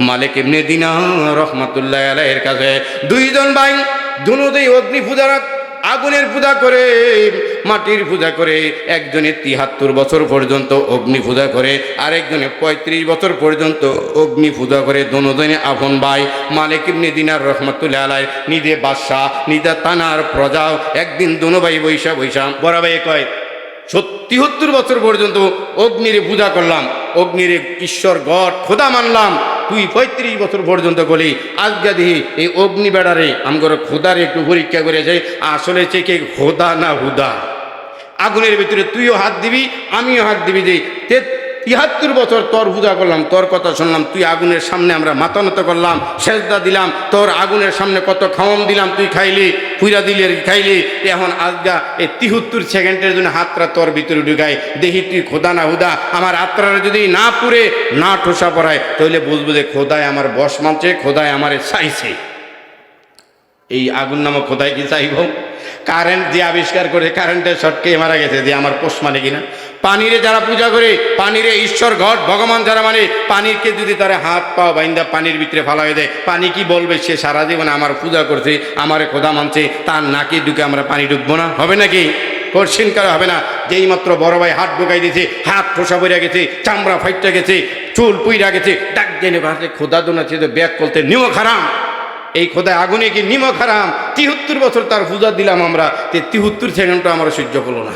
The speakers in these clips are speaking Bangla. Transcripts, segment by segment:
মালিক ইবনে দিনা রহমাতুল্লাহ আলাইয়ের কাছে, দুইজন ভাই দুনোতেই অগ্নি পূজা আগুনের পূজা করে, মাটির পূজা করে একজনে তিহাত্তর বছর পর্যন্ত অগ্নি পূজা করে আরেকজনে পঁয়ত্রিশ বছর পর্যন্ত অগ্নি পূজা করে দোনোজনে আপন ভাই মালিক ইবনে দিনার রহমতুল্লাহ আলাই নিজে বাদশাহ, নিজে তানার প্রজা, একদিন দোনো ভাই বৈশা বৈশা, বড় ভাই কয়, সত্তিহত্তর বছর পর্যন্ত অগ্নিরে পূজা করলাম, অগ্নিরে ঈশ্বর গড, খোদা মানলাম তুই পঁয়ত্রিশ বছর পর্যন্ত গলি আজকে দিহি এই অগ্নি বেড়ারে আমার খোদার একটু পরীক্ষা করে যাই আসলে চেকে খোদা না হুদা? আগুনের ভিতরে তুইও হাত দিবি, আমিও হাত দিবি যে তিয়াত্তর বছর তোর পূজা করলাম, তোর কথা শুনলাম, তুই আগুনের সামনে আমরা মাথা নত করলাম, সেজদা দিলাম, তোর আগুনের সামনে কত খাওয়াম দিলাম, তুই খাইলি, পুইরা দিলি খাইলি। এখন আজগা এই তিহত্তর সেকেন্ডের জন্য হাতটা তোর ভিতরে ঢুকাই, দেখি তুই খোদা না হুদা, আমার আত্মারা যদি না পুরে না ঠোসা পড়ায়, তাহলে বুঝব যে খোদায় আমার বস মানছে, খোদায় আমার চাইছে। এই আগুন নামক খোদায় কি চাইব? কারেন্ট যে আবিষ্কার করে, কারেন্টের শর্টকে মারা গেছে, যে আমার পোষ মানে কিনা? পানিরে যারা পূজা করে, পানিরে ঈশ্বর ঘট, ভগবান যারা মানে পানিরকে যদি তারা হাত পা বাইন্দা পানির ভিতরে ফালাই দেয়, পানি কি বলবে? সে সারা জীবনে আমার পূজা করছে, আমারে খোদা মানছে, তার নাকে ঢুকে আমরা পানি ঢুকবো না, হবে নাকি? কঠিন করা হবে না, যেই মাত্র বড় ভাই হাত ঢুকাই দিয়েছে, হাত ফোসা পড়ে গেছে, চামড়া ফাইটটা গেছে, চুল পুইরা গেছে, ডাক জেনে ভাসে খোদা দোনাচ্ছে ব্যাগ করতে, নিও খারাম। এই খোদায় আগুনে কি নিমক হারাম? তিহত্তর বছর তার পূজা দিলাম আমরা, তে তিহত্তর সেকেন্ডটা আমার সহ্য করল না।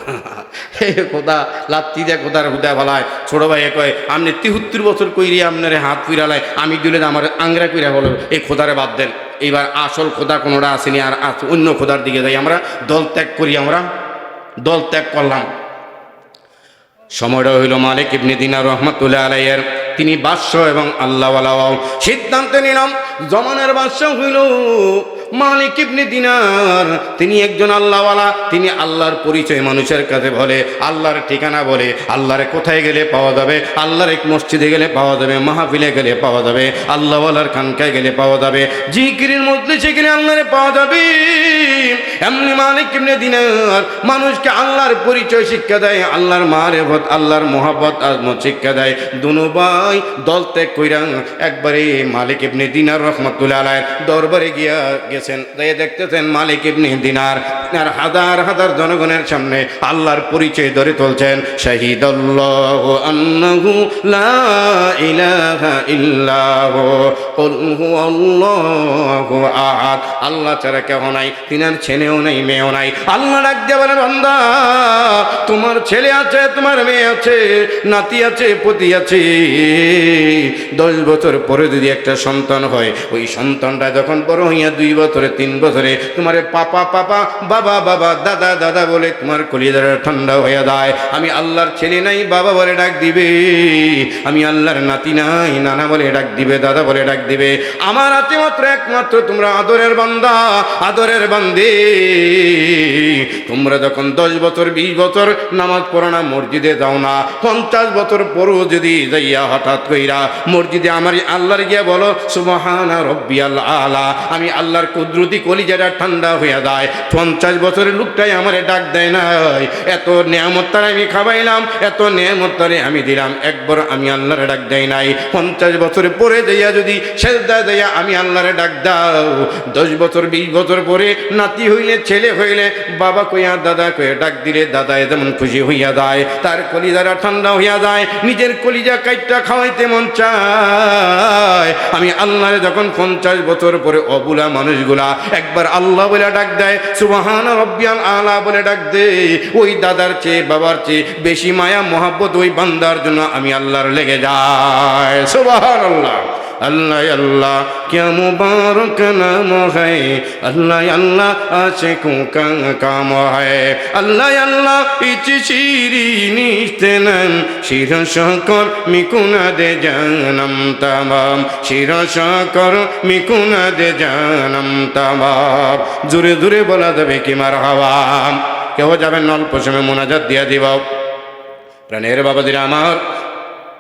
হে খোদা, লাত্তি দিয়ে খোদার হুদা ভালায় ছোট ভাই কয় আপনি তিহত্তর বছর কইরি আপনার হাত পুইরালায় আমি দিলে আমার আংরা কইরা বলো এই খোদারে বাদ দেন। এইবার আসল খোদা কোনোটা আসেনি, আর অন্য খোদার দিকে যাই আমরা, দল ত্যাগ করি আমরা, দল ত্যাগ করলাম। সময়টা হইল মালিক ইবনে দিনার রহমতুল্লাহ আলাইয়ের তিনি বাদশাহ এবং আল্লাহওয়ালাও। সিদ্ধান্ত নিলাম জমানের বাদশাহ হইল মালিক ইবনে দিনার। তিনি একজন আল্লাহওয়ালা, তিনি আল্লাহর পরিচয় মানুষের কাছে বলে, আল্লাহর ঠিকানা বলে, আল্লাহরে কোথায় গেলে পাওয়া যাবে, আল্লাহর এক মসজিদে গেলে পাওয়া যাবে, মাহফিলে গেলে পাওয়া যাবে, আল্লাহওয়ালার খানকায় গেলে পাওয়া যাবে, জিকিরের মধ্যে সেখানে আল্লাহরে পাওয়া যাবে। এমনি মালিক ইবনে দিনার, মানুষকে আল্লাহর পরিচয় শিক্ষা দেয়, আল্লাহর মারেফত, আল্লাহর মোহাব্বত আজমত শিক্ষা দেয়। দুনো ভাই দল ত্যাগ কইরা একবারে মালিক ইবনে দিনার রহমতুল্লাহ আলাইয়ের দরবারে গিয়া গেছেন তাই দেখতেছেন মালিক ইবনে দিনার। আর হাজার হাজার জনগণের সামনে আল্লাহর পরিচয় ধরে তুলছেন। শাহিদ আল্লাহ ছাড়া কেউ নাই, তিনার ছেলেও নাই, মেয়েও নাই। আল্লাহ ডাক বলে বান্দা, তোমার ছেলে আছে, তোমার মেয়ে আছে, নাতি আছে, পতি আছে। দশ বছর পরে যদি একটা সন্তান হয়, ওই সন্তানটা যখন বড় হইয়া দুই বছরে তিন বছরে তোমার পাপা পাপা, বাবা বাবা, দাদা দাদা বলে তোমার কলিজারা ঠান্ডা হয়ে যায়। আমি আল্লাহর ছেলে নাই, বাবা বলে ডাক দিবে। আমি আল্লাহর নাতি নাই, নানা বলে ডাক দিবে, দাদা বলে ডাক দিবে। আমার আছে মাত্র একমাত্র তোমরা আদরের বান্দা, আদরের বান্দে। তোমরা যখন দশ বছর, বিশ বছর নামাজ পড়ো না মসজিদে যাও না, পঞ্চাশ বছর পরও যদি যাইয়া হঠাৎ কইরা মসজিদে আমার আল্লাহর গিয়া বলো, সুবহানা রব্বি আলা, আমি আল্লাহর কুদরতি কলিজাটা ঠান্ডা হইয়া যায়। পঞ্চাশ বছরের লোকটাই আমারে ডাক দেয় নাই এত নিয়ামত আমি খাবাইলাম এত নিয়ামত তারে আমি দিলাম। একবার আমি আল্লাহরে ডাক দেয় নাই। পঞ্চাশ বছরে পরে যাইয়া যদি সেজদা যাইয়া আমি আল্লাহরে ডাক দাও। দশ বছর, বিশ বছর পরে নাতি হইলে, ছেলে হইলে, বাবা কইয়া, দাদা কইয়া ডাক দিলে দাদা যেমন খুশি হইয়া যায়। তার কলিজারা ঠান্ডা হইয়া যায়। নিজের কলিজা কাইটটা খাওয়াইতে মন চায়। আমি আল্লাহরে যখন পঞ্চাশ বছর পরে অবুলা মানুষগুলা একবার আল্লাহ বলে ডাক দেয় সুবাহান রব্বিয়াল আলা বলে ডাক দে ওই দাদার চেয়ে, বাবার চেয়ে বেশি মায়া, মহাব্বত ওই বান্দার জন্য আমি আল্লাহর লেগে যায় সুবাহান আল্লাহ अल्लाह अल्लाह क्या मुबारक नाम है अल्लाह अल्लाह आशिकों का काम है अल्लाह अल्लाह इच शिरी निश्तनम शिर शकर मिकुना दे जानम तमाम शिर शकर मिकुना दे जानम तमाम জোরে জোরে বলা যাবে কি মার হাওয়া কেউ যাবেন অল্প সময় মোনাজাত দিয়া দিব প্রাণের বাবাজিরা আমার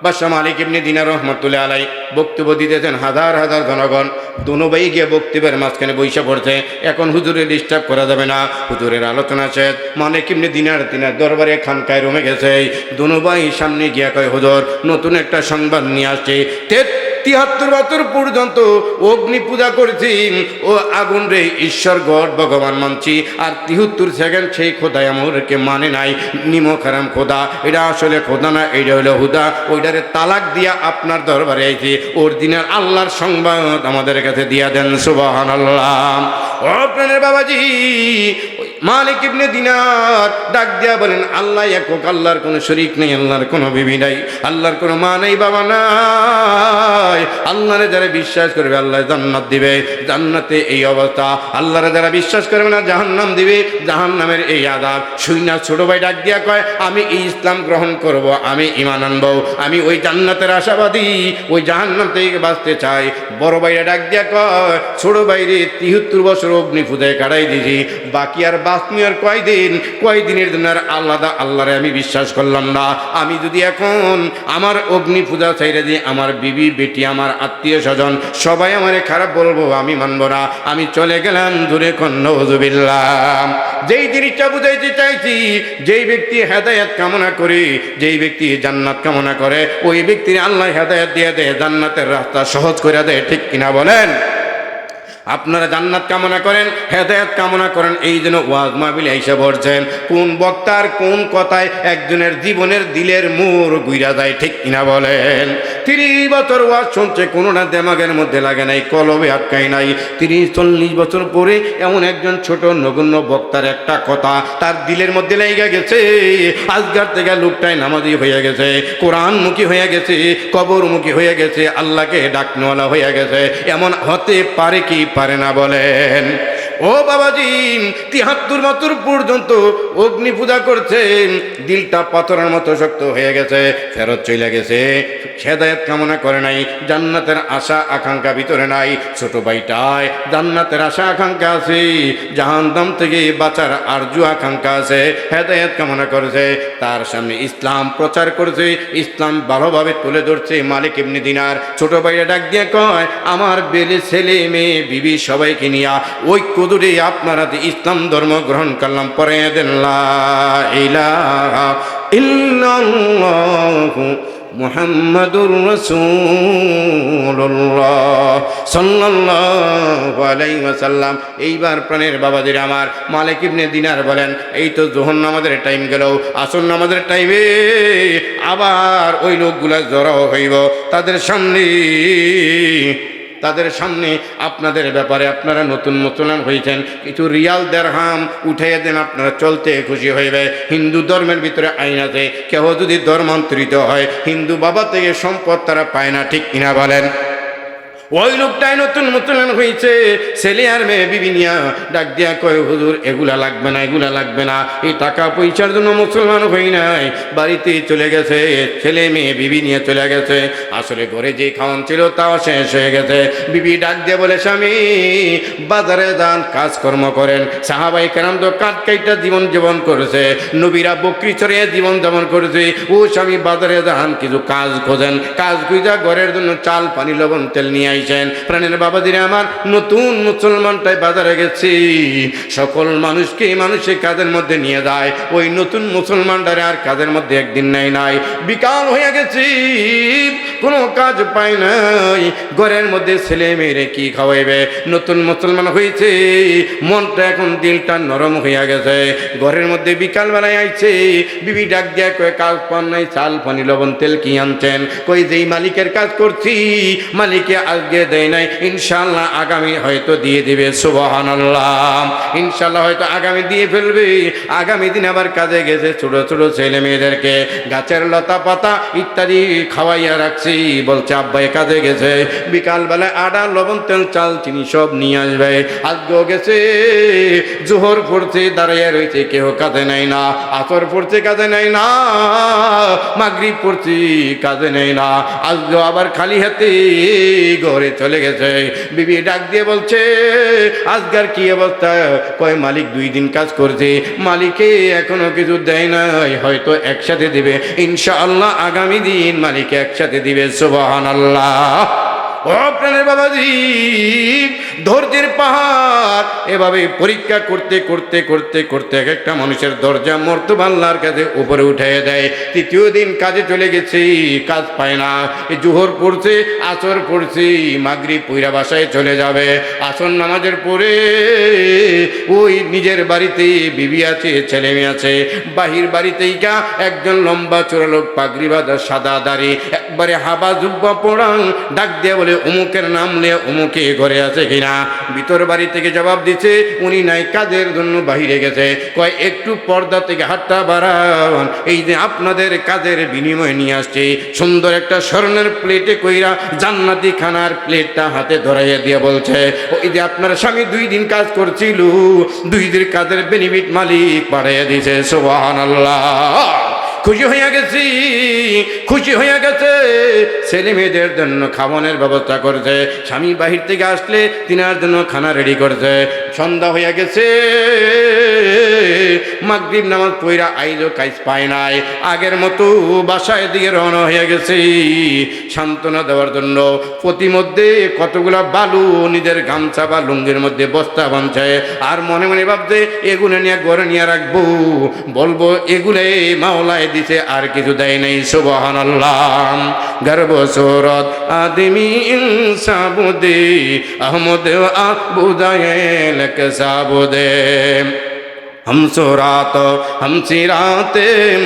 বাদশাহ মালিক ইবনে দিনার রহমতুল্লাহ আলাই বক্তব্য দিতেছেন হাজার হাজার জনগণ। দুনোবাই গিয়ে বক্তব্যের মাঝখানে বৈশা পড়ছে। এখন হুজুরের ডিস্টার্ব করা যাবে না। হুজুরের আলোচনা শেষ। মালিক ইবনে দিনার দিনার দরবারে খানকায় রমে গেছে। দুনোবাই সামনে গিয়া কয়, হুজুর, নতুন একটা সংবাদ নিয়ে আসছে। তেত তিয়াত্তর বছর পর্যন্ত অগ্নি পূজা করেছি। ও আগুন রে ঈশ্বর গড, ভগবান মানছি। আর তিহাত্তর সেকেন্ড সেই খোদাই আমাদেরকে মানে নাই। নিমক হারাম খোদা, এটা আসলে খোদা না, এটা হলো হুদা। ওইটারে তালাক দিয়া আপনার দরবারে আইছে। ওর দিনের আল্লাহর সংবাদ আমাদের কাছে দিয়া দেন সুবাহান আল্লাহ ও বাবাজি মালিক ইবনে দিনার ডাক দিয়া বলেন, আল্লাহ একক, আল্লাহর কোনো শরিক নেই, আল্লাহর কোনো বিবি নাই, আল্লাহর কোনো মা নেই, বাবা নাই। আল্লাহরে যারা বিশ্বাস করবে, আল্লাহ জান্নাত দিবে। জান্নাতে এই অবস্থা। আল্লাহরে যারা বিশ্বাস করবে না, জাহান্নাম দিবে। জাহান্নামের এই আদাব শুইনা ছোট ভাই ডাক দিয়া কয়, আমি এই ইসলাম গ্রহণ করব, আমি ইমান আনব, আমি ওই জান্নাতের আশাবাদী, ওই জাহান্নাম থেকে বাঁচতে চাই। বড় ভাইরা ডাক দিয়া কয়, ছোট ভাইরে তিহত্তর বছর অগ্নি ফুদায় কাটাই দিয়েছি, বাকি আর আর কয়দিন, কয়দিনের জন্য আর আল্লাদা আল্লাহরে আমি বিশ্বাস করলাম না। আমি যদি এখন আমার অগ্নি পূজা চাইরে দিই আমার বিবি, বেটি, আমার আত্মীয় স্বজন সবাই আমারে খারাপ বলব, আমি মানবো না। আমি চলে গেলাম দূরে কন্নজুবিল্লাম যেই জিনিসটা বুঝাইতে চাইছি, যেই ব্যক্তি হেদায়াত কামনা করে, যেই ব্যক্তি জান্নাত কামনা করে, ওই ব্যক্তির আল্লাহ হেদায়াত দিয়ে দেয়, জান্নাতের রাস্তা সহজ করে দেয়, ঠিক কিনা বলেন? আপনারা জান্নাত কামনা করেন, হেদায়ত কামনা করেন, এই জন্য ওয়াজ মাহবিল এসে বলছেন কোন বক্তার কোন কথায় একজনের জীবনের দিলের মোর গুইরা যায়, ঠিক কিনা বলেন? তিরিশ বছর ওয়াজ শুনছে কোনোটা দেমাগের মধ্যে লাগে নাই, কলবে আটকাই নাই। তিরিশ, চল্লিশ বছর পরে এমন একজন ছোট নগণ্য বক্তার একটা কথা, তার দিলের মধ্যে লেগে গেছে। আজগার থেকে লোকটাই নামাজি হয়ে গেছে, কোরআনমুখী হয়ে গেছে, কবরমুখী হয়ে গেছে, আল্লাহকে ডাকনওয়ালা হয়ে গেছে। এমন হতে পারে কি পারে না বলেন। ও বাবাজি, তিহাত্তর বছর পর্যন্ত অগ্নি পূজা করছে। দিলটা পাথরের মতো শক্ত হয়ে গেছে, ফেরত চলে গেছে। খেদায়ত কামনা করে নাই, জান্নাতের আশা আকাঙ্ক্ষা ভিতরে নাই। ছোট ভাইটায় জান্নাতের আশা আকাঙ্ক্ষা আছে, জাহান্নাম থেকে বাঁচার আরজু আকাঙ্ক্ষা আছে। হেদায়ত কামনা করেছে, তার সামনে ইসলাম প্রচার করেছে। ইসলাম ভালোভাবে তুলে ধরছে মালিক এমনি দিনার। ছোট ভাইরা ডাক দিয়ে কয়, আমার বেলে ছেলে মেয়ে, বিবি সবাইকে নিয়া ঐক্য দূরে আপনারা যে ইসলাম ধর্ম গ্রহণ করলাম, পরে দেন মুহাম্মাদুর আলাইহি ওয়াসাল্লাম। এইবার প্রাণের বাবাদের আমার, মালিক ইবনে দিনার বলেন, এই তো জোহর নামাজের টাইম গেল আসল নামাজের টাইমে আবার ওই লোকগুলা জড়ো হইব, তাদের সামনে তাদের সামনে আপনাদের ব্যাপারে আপনারা নতুন মুসলমান হয়েছেন কিছু রিয়াল দেড়হাম উঠাইয়া দেন, আপনারা চলতে খুশি হইবে। হিন্দু ধর্মের ভিতরে আইন আছে কেউ যদি ধর্মান্তরিত হয়, হিন্দু বাবা থেকে সম্পদ তারা পায় না, ঠিক কিনা বলেন? ওই লোকটাই নতুন মুসলমান হয়েছে। ছেলে আর মেয়ে বিবিনিয়া ডাক দিয়া কয়, হুজুর, এগুলা লাগবে না, এগুলা লাগবে না। এই টাকা পয়সার জন্য মুসলমান হই নাই। বাড়িতে চলে গেছে। ছেলে, মেয়ে, বিবি নিয়ে চলে গেছে। আসলে ঘরে যে খাওয়ান ছিল তাও শেষ হয়ে গেছে। বিবি ডাক দিয়ে বলে, স্বামী, বাজারে যান, কাজকর্ম করেন। সাহাবাই কেরাম তো কাঠ কাইটা জীবন জীবন করেছে। নবীরা বকরি ছড়িয়ে জীবন যাপন করেছে। ও স্বামী, বাজারে যান, কিছু কাজ খোঁজেন। কাজ খুঁজা ঘরের জন্য চাল, পানি, লবণ, তেল নিয়ে আইছেন প্রাণের বাবাদিরে আমার নতুন মুসলমানটাই বাজারে গেছি। সকল মানুষকে মানুষের কাজের মধ্যে নিয়ে যায়। ওই নতুন মুসলমানটারে আর কাজের মধ্যে একদিন নাই নাই। বিকাল হয়ে গেছি, কোনো কাজ পাই নাই। ঘরের মধ্যে ছেলে মেয়েরে কি খাওয়াইবে? নতুন মুসলমান হয়েছে মনটা এখন দিলটা নরম হইয়া গেছে। ঘরের মধ্যে বিকাল বেলায় আইছে, বিবি ডাক দিয়া কয়ে কাজ পান নাই, চাল, পানি, লবণ, তেল কি আনছেন? কই, যেই মালিকের কাজ করছি, মালিকে আজকে দেয় নাই ইনশাল্লাহ আগামী হয়তো দিয়ে দিবে সুবহান ইনশাল্লাহ হয়তো আগামী দিয়ে ফেলবে। আগামী দিন আবার কাজে গেছে ছোট ছোট ছেলে মেয়েদেরকে, গাছের লতা পাতা ইত্যাদি খাওয়াইয়া রাখছি। বলছে আব্বাই কাজে গেছে। বিকালবেলায় আডা লবণ, তেল, চাল, চিনি সব নিয়ে আসবে। আজকেও গেছে। জোহর পড়ছে, দাঁড়াইয়া রয়েছে কেউ কাজে নেয় না। আসর পড়ছে, কাজে নেয় না। মাগরিব পড়ছি, কাজে নেয় না। আজকেও আবার খালি হাতে ঘরে চলে গেছে। বিবি ডাক দিয়ে বলছে আজকার কি অবস্থা? কয় মালিক দুই দিন কাজ করছে। মালিকে এখনও কিছু দেয় নাই, হয়তো একসাথে দিবে। ইনশাআল্লাহ আগামী দিন মালিক একসাথে দিবে সুবাহ আল্লাহ ও প্রাণের ধৈর্যের পাহাড়। এভাবে পরীক্ষা করতে করতে করতে করতে এক একটা মানুষের দরজা মর্তব আল্লাহর কাছে উপরে উঠে দেয়। তৃতীয় দিন কাজে চলে গেছি, কাজ পায় না। জোহর পড়ছে, আসর পড়ছি মাগরি পুইরা বাসায় চলে যাবে। আসর নামাজের পরে ওই নিজের বাড়িতে বিবি আছে, ছেলে মেয়ে আছে। বাহির বাড়িতেই কা একজন লম্বা চোরা লোক পাগড়ি বাঁধা সাদা দাড়ি। একবারে হাবা জুব্বা পড়াং, ডাক দিয়ে বলে অমুকের নাম লে অমুকে ঘরে আছে কিনা? ভিতর বাড়ি থেকে জবাব দিচ্ছে উনি নাই, কাজের জন্য বাহিরে গেছে। কয়, একটু পর্দা থেকে হাতটা বাড়ান। এই যে আপনাদের কাজের বিনিময় নিয়ে আসছে। সুন্দর একটা স্বর্ণের প্লেটে কইরা জান্নাতি খানার প্লেটটা হাতে ধরাইয়া দিয়ে বলছে, ওই যে আপনার স্বামী দুই দিন কাজ করছিল, দুই দিন কাজের বেনিফিট মালিক পাঠাইয়া দিয়েছে সোহান খুশি হইয়া গেছি, খুশি হইয়া গেছে। ছেলে মেয়েদের জন্য খাওয়ানোর ব্যবস্থা করছে, স্বামী বাহির থেকে আসলে তিনার জন্য খানা রেডি করছে। সন্ধ্যা হইয়া গেছে। মাগরিব নামাজ পইরা আইলো কাজ পায় নাই। আগের মতো বাসায় দিকে রওনা হয়ে গেছে। সান্ত্বনা দেওয়ার জন্য প্রতিমধ্যে কতগুলা বালু নিজের গামছা বা লুঙ্গির মধ্যে বস্তা বাঁধছে। আর মনে মনে ভাবছে, এগুলো নিয়ে ঘরে নিয়ে রাখব। বলব, এগুলো মাওলায় দিছে, আর কিছু দেয় নাই সুবহান আল্লাহ গর্ব সুরত আদমি ইনসাবুদে আহমদ আবুদায়ে সাবুদে। ہم سورات ہم سیرات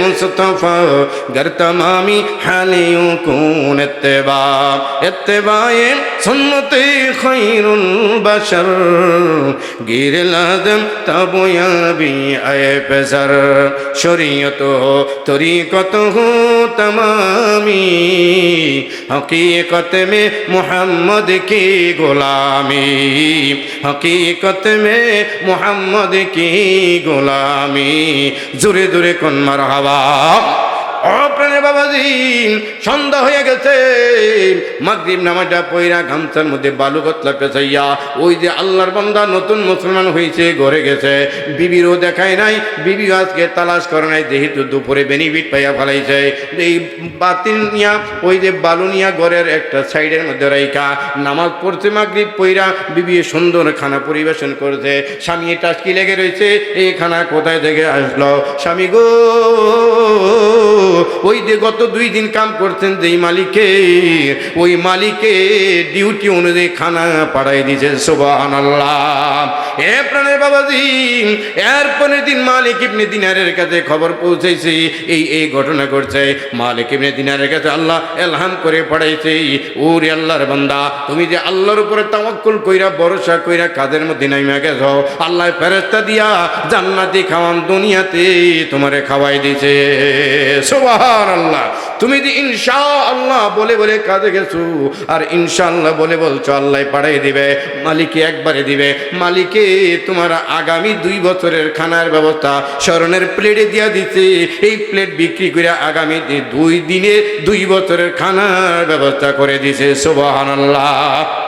مصطفیٰ گر تمامی حالیوں کون اتباع اتباع سنت خیر البشر گیر لازم تب یا بھی اے پسر شریعت ہو طریقت ہو تمامی حقیقت میں محمد کی غلامی حقیقت میں محمد کی غلامی زور دور کن مرحبا অপ্রাণের বাবাজি সন্ধ্যা হয়ে গেছে। মাগরিব নামাজটা পয়রা গামছার মধ্যে বালু কতলা পেঁচাইয়া ওই যে আল্লাহর বান্দা নতুন মুসলমান হয়েছে ঘরে গেছে। বিবিরও দেখায় নাই বিবি আজকে তালাশ করে নাই, যেহেতু দুপুরে বেনিফিট পাইয়া ফেলাইছে। এই বাতিল নিয়া, ওই যে বালু নিয়া ঘরের একটা সাইডের মধ্যে রাইকা নামাজ পড়ছে, মাগরিব পইরা বিবি সুন্দর খানা পরিবেশন করেছে। স্বামী টাস্কি লেগে রয়েছে? এই খানা কোথায় থেকে আসলো? স্বামী গো! ওই যে গত দুই দিন কাম করছেন যেই মালিকে, ওই মালিকে ডিউটি অনুযায়ী খানা পাড়াই দিয়েছে আল্লাহ এ প্রাণের বাবাজি, এর পরের দিন মালিক ইবনে দিনারের কাছে খবর পৌঁছেছে, এই এই ঘটনা মালিক ইবনে দিনারের কাছে আল্লাহ এলহাম করে ওরে আল্লাহর বান্দা, তুমি যে আল্লাহর উপরে তাওয়াক্কুল কইরা, ভরসা কইরা কাদের মধ্যে নাইমা আল্লাহ ফেরেস্তা দিয়া জান্নাতি খাওয়ান দুনিয়াতে তোমারে খাওয়াই দিছে সুবহান আল্লাহ তুমি যে ইনশা আল্লাহ বলে বলে কাজে গেছো, আর ইনশাআল্লাহ বলে বলছো আল্লাহ পাঠাই দিবে, মালিকে একবারে দিবে, মালিকে তোমার আগামী দুই বছরের খানার ব্যবস্থা স্মরণের প্লেটে দিয়া দিছে, এই প্লেট বিক্রি করে আগামী দুই দিনে দুই বছরের খানার ব্যবস্থা করে দিছে সুবহান আল্লাহ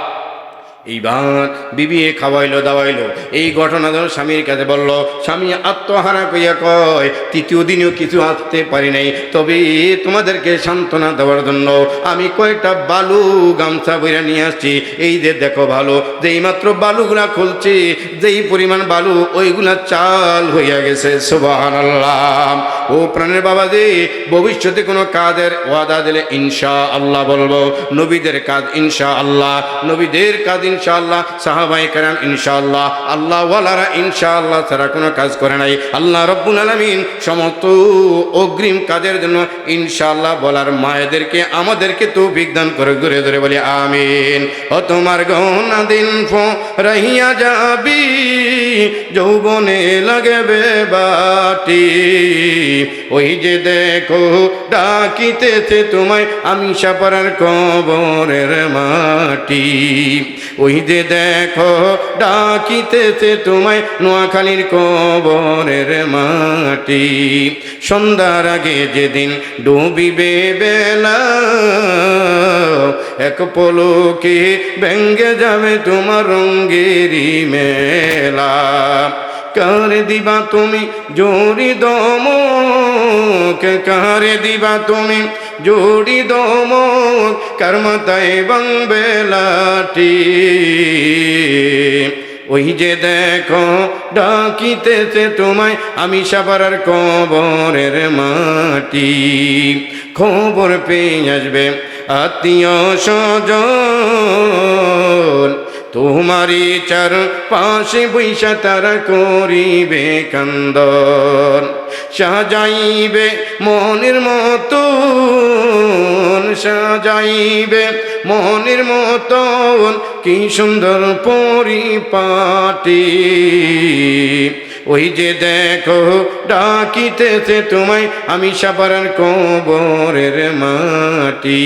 এইবার বিবি খাওয়াইলো, দাওয়াইলো। এই ঘটনা ধর স্বামীর কাছে বলল, স্বামী, আত্মহারা কইয়া কয়, তৃতীয় দিনেও কিছু আসতে পারি নাই। তবে তোমাদেরকে সান্ত্বনা দেওয়ার জন্য আমি কয়েকটা বালু গামছা বইরা নিয়ে আসছি। এই যে দেখো ভালো, যেই মাত্র বালুগুলা খুলছে, যেই পরিমাণ বালু, ওইগুলা চাল হইয়া গেছে। সুবাহান আল্লাহ ও প্রাণের বাবা যে ভবিষ্যতে কোনো কাজের ওয়াদা দিলে ইনশা আল্লাহ বলব। নবীদের কাজ ইনশা আল্লাহ নবীদের কাজ ইনশা আল্লাহ সাহাবাই কারাম ইনশা আল্লাহ ওয়ালারা ইনশা আল্লাহ ছাড়া কোনো কাজ করে নাই। আল্লাহ রব্বুল আলমিন সমস্ত অগ্রিম কাজের জন্য ইনশা আল্লাহ বলার মায়েদেরকে, আমাদেরকে তো বিজ্ঞান করে ঘুরে ধরে বলি, আমিন। ও তোমার গহনা দিন ফো রহিয়া যাবি, যৌবনে লাগবে বাটি। ওই যে দেখো, ডাকিতেছে তোমায় আমি সাপারার কবরের মাটি। ওই যে দেখো, ডাকিতেছে তোমায় নোয়াখালীর কবরের মাটি। সন্ধ্যার আগে যেদিন ডুবিবে বেলা, এক পলকে ব্যঙ্গে যাবে তোমার রঙ্গেরি মেলা। কার দিবা তুমি? জোরি দমক, কার দিবা তুমি? জোড়ি দমক, কার মাথায় বাংবে লাঠি? ওই যে দেখো, ডাকিতেছে তোমায়, আমি সাপাড়ার কবরের মাটি। খবর পেয়ে আসবে আত্মীয় স্বজন। তোমারই চার পাশে বৈশা তারা করিবে কান্দন, সাজাইবে মনের মতন, সাজাইবে মনের মতন, কি সুন্দর পরিপাটি। ওই যে দেখো, ডাকিতেছে তোমায়, আমি সাপারার কবরের মাটি।